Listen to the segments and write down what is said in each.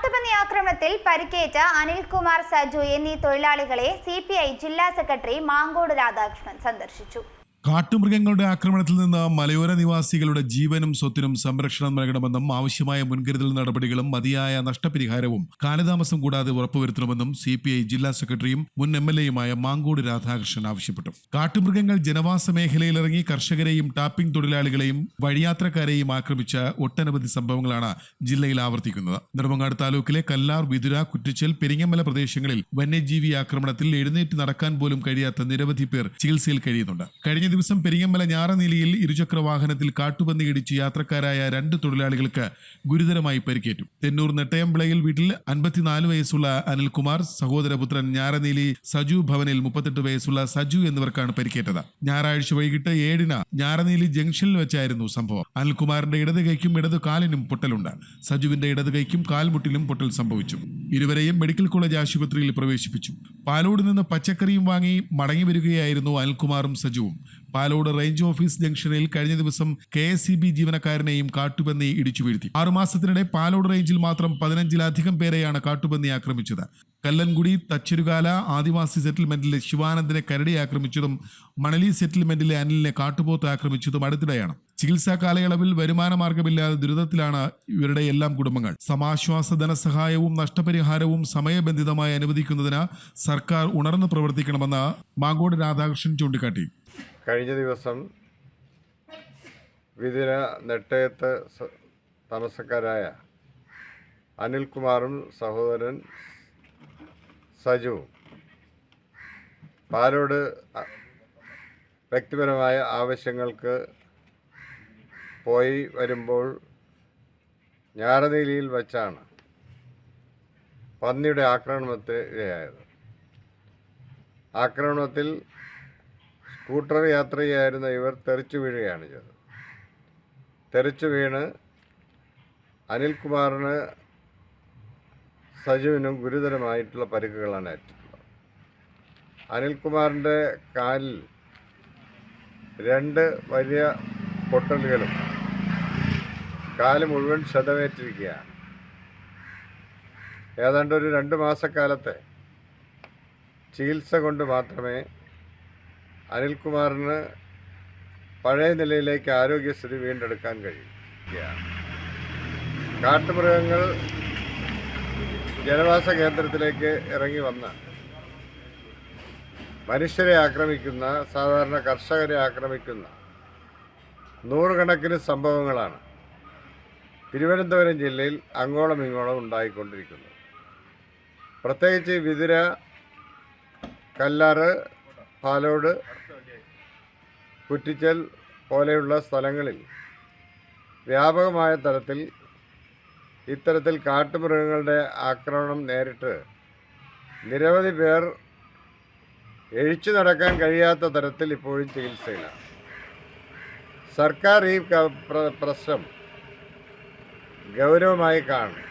കാട്ടുപന്നി ആക്രമണത്തിൽ പരിക്കേറ്റ അനിൽകുമാർ സജു എന്നീ തൊഴിലാളികളെ സി ജില്ലാ സെക്രട്ടറി മാങ്കോട് രാധാകൃഷ്ണൻ സന്ദർശിച്ചു. കാട്ടുമൃഗങ്ങളുടെ ആക്രമണത്തിൽ നിന്ന് മലയോര നിവാസികളുടെ ജീവനും സ്വത്തിനും സംരക്ഷണം നൽകണമെന്നും ആവശ്യമായ മുൻകരുതൽ നടപടികളും മതിയായ നഷ്ടപരിഹാരവും കാലതാമസം കൂടാതെ ഉറപ്പുവരുത്തണമെന്നും സി പി ഐ ജില്ലാ സെക്രട്ടറിയും മുൻ എം എൽ എയുമായ മാങ്കോട് രാധാകൃഷ്ണൻ ആവശ്യപ്പെട്ടു. കാട്ടുമൃഗങ്ങൾ ജനവാസ മേഖലയിലിറങ്ങി കർഷകരെയും ടാപ്പിംഗ് തൊഴിലാളികളെയും വഴിയാത്രക്കാരെയും ആക്രമിച്ച ഒട്ടനവധി സംഭവങ്ങളാണ് ജില്ലയിൽ ആവർത്തിക്കുന്നത്. നെടുമങ്ങാട് താലൂക്കിലെ കല്ലാർ വിതുര കുറ്റിച്ചൽ പെരിങ്ങമല പ്രദേശങ്ങളിൽ വന്യജീവി ആക്രമണത്തിൽ എഴുന്നേറ്റ് നടക്കാൻ പോലും കഴിയാത്ത നിരവധി പേർ ചികിത്സയിൽ കഴിയുന്നുണ്ട്. കഴിഞ്ഞ ദിവസം പെരിങ്ങമല ഞാറനീലിയിൽ ഇരുചക്ര വാഹനത്തിൽ കാട്ടുപന്നി ഇടിച്ച് യാത്രക്കാരായ രണ്ട് തൊഴിലാളികൾക്ക് ഗുരുതരമായി പരിക്കേറ്റു. തെന്നൂർ നെട്ടയംപിളയിൽ വീട്ടിൽ അൻപത്തിനാല് വയസ്സുള്ള അനിൽകുമാർ സഹോദരപുത്രൻ ഞാറനീലി സജു ഭവനിൽ മുപ്പത്തെട്ട് വയസ്സുള്ള സജു എന്നിവർക്കാണ് പരിക്കേറ്റത്. ഞായറാഴ്ച വൈകിട്ട് ഏഴിന് ഞാറനീലി ജംഗ്ഷനിൽ വെച്ചായിരുന്നു സംഭവം. അനിൽകുമാറിന്റെ ഇടത് കൈക്കും ഇടത് കാലിനും പൊട്ടലുണ്ട്. സജുവിന്റെ ഇടത് കൈക്കും കാൽമുട്ടിലും പൊട്ടൽ സംഭവിച്ചു. ഇരുവരെയും മെഡിക്കൽ കോളേജ് ആശുപത്രിയിൽ പ്രവേശിപ്പിച്ചു. പാലോട് നിന്ന് പച്ചക്കറിയും വാങ്ങി മടങ്ങി വരികയായിരുന്നു അനിൽകുമാറും സജുവും. പാലോട് റേഞ്ച് ഓഫീസ് ജംഗ്ഷനിൽ കഴിഞ്ഞ ദിവസം കെ എസ് സി ബി ജീവനക്കാരനെയും കാട്ടുപന്നി ഇടിച്ചു വീഴ്ത്തി. ആറുമാസത്തിനിടെ പാലോട് റേഞ്ചിൽ മാത്രം പതിനഞ്ചിലധികം പേരെയാണ് കാട്ടുപന്നി ആക്രമിച്ചത്. കല്ലൻകുടി തച്ചരുകാല ആദിവാസി സെറ്റിൽമെന്റിലെ ശിവാനന്ദനെ കരടി ആക്രമിച്ചതും മണലി സെറ്റിൽമെന്റിലെ അനിലിനെ കാട്ടുപോത്ത് ആക്രമിച്ചതും അടുത്തിടെയാണ്. ചികിത്സാ കാലയളവിൽ വരുമാന മാർഗമില്ലാതെ ദുരിതത്തിലാണ് ഇവരുടെ എല്ലാം കുടുംബങ്ങൾ. സമാശ്വാസ ധനസഹായവും നഷ്ടപരിഹാരവും സമയബന്ധിതമായി അനുവദിക്കുന്നതിന് സർക്കാർ ഉണർന്നു പ്രവർത്തിക്കണമെന്ന് മാങ്കോട് രാധാകൃഷ്ണൻ ചൂണ്ടിക്കാട്ടി. കഴിഞ്ഞ ദിവസം വിതിര നെട്ടയത്ത് താമസക്കാരായ അനിൽകുമാറും സഹോദരൻ സജു പാലോട് വ്യക്തിപരമായ ആവശ്യങ്ങൾക്ക് പോയി വരുമ്പോൾ ഞാറനീലിയിൽ വച്ചാണ് പന്നിയുടെ ആക്രമണത്തിന് ഇരയായത്. ആക്രമണത്തിൽ സ്കൂട്ടർ യാത്ര ചെയ്യായിരുന്ന ഇവർ തെറിച്ചു വീഴുകയാണ് ചെയ്തത്. തെറിച്ചു വീണ് അനിൽകുമാറിന് സജുവിനും ഗുരുതരമായിട്ടുള്ള പരിക്കുകളാണ് ഏറ്റിട്ടുള്ളത്. അനിൽകുമാറിന്റെ കാലിൽ രണ്ട് വലിയ പൊട്ടലുകളും കാൽ മുഴുവൻ ക്ഷതമേറ്റിരിക്കുകയാണ് ഏതാണ്ട് ഒരു രണ്ട് മാസക്കാലത്തെ ചികിത്സ കൊണ്ട് മാത്രമേ അനിൽകുമാറിന് പഴയ നിലയിലേക്ക് ആരോഗ്യസ്ഥിതി വീണ്ടെടുക്കാൻ കഴിയും കാട്ടുമൃഗങ്ങൾ ജനവാസ കേന്ദ്രത്തിലേക്ക് ഇറങ്ങി വന്ന മനുഷ്യരെ ആക്രമിക്കുന്ന സാധാരണ കർഷകരെ ആക്രമിക്കുന്ന നൂറുകണക്കിന് സംഭവങ്ങളാണ് തിരുവനന്തപുരം ജില്ലയിൽ അങ്ങോളം ഇങ്ങോളം ഉണ്ടായിക്കൊണ്ടിരിക്കുന്നത്. പ്രത്യേകിച്ച് വിതിര കല്ലാറ് പാലോട് കുറ്റിച്ചൽ പോലെയുള്ള സ്ഥലങ്ങളിൽ വ്യാപകമായ തരത്തിൽ ഇത്തരത്തിൽ കാട്ടുമൃഗങ്ങളുടെ ആക്രമണം നേരിട്ട് നിരവധി പേർ എഴിച്ചു നടക്കാൻ കഴിയാത്ത തരത്തിൽ ഇപ്പോഴും ചികിത്സയിലാണ് സർക്കാർ ഈ പ്രശ്നം ഗൗരവമായി കാണും.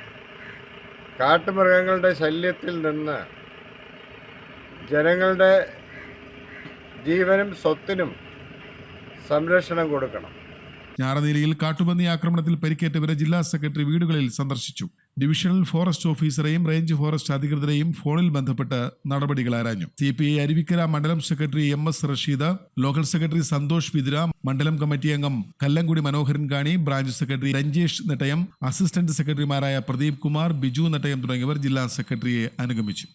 കാട്ടുമൃഗങ്ങളുടെ ശല്യത്തിൽ നിന്ന് ജനങ്ങളുടെ ജീവനും സ്വത്തിനും സംരക്ഷണം കൊടുക്കണം. ഞാറനീലയിൽ കാട്ടുപന്നി ആക്രമണത്തിൽ പരിക്കേറ്റവരെ ജില്ലാ സെക്രട്ടറി വീടുകളിൽ സന്ദർശിച്ചു. ഡിവിഷണൽ ഫോറസ്റ്റ് ഓഫീസറെയും റേഞ്ച് ഫോറസ്റ്റ് അധികൃതരെയും ഫോണിൽ ബന്ധപ്പെട്ട് നടപടികൾ ആരാഞ്ഞു. സി പി ഐ അരുവിക്കര മണ്ഡലം secretary M S Rasheed local secretary Santhosh Vithura മണ്ഡലം കമ്മിറ്റി അംഗം Kallankudi Manoharan Kani branch secretary Ranjesh Nettayam assistant സെക്രട്ടറിമാരായ പ്രദീപ് കുമാർ ബിജു നെട്ടയം തുടങ്ങിയവർ ജില്ലാ സെക്രട്ടറിയെ അനുഗമിച്ചു.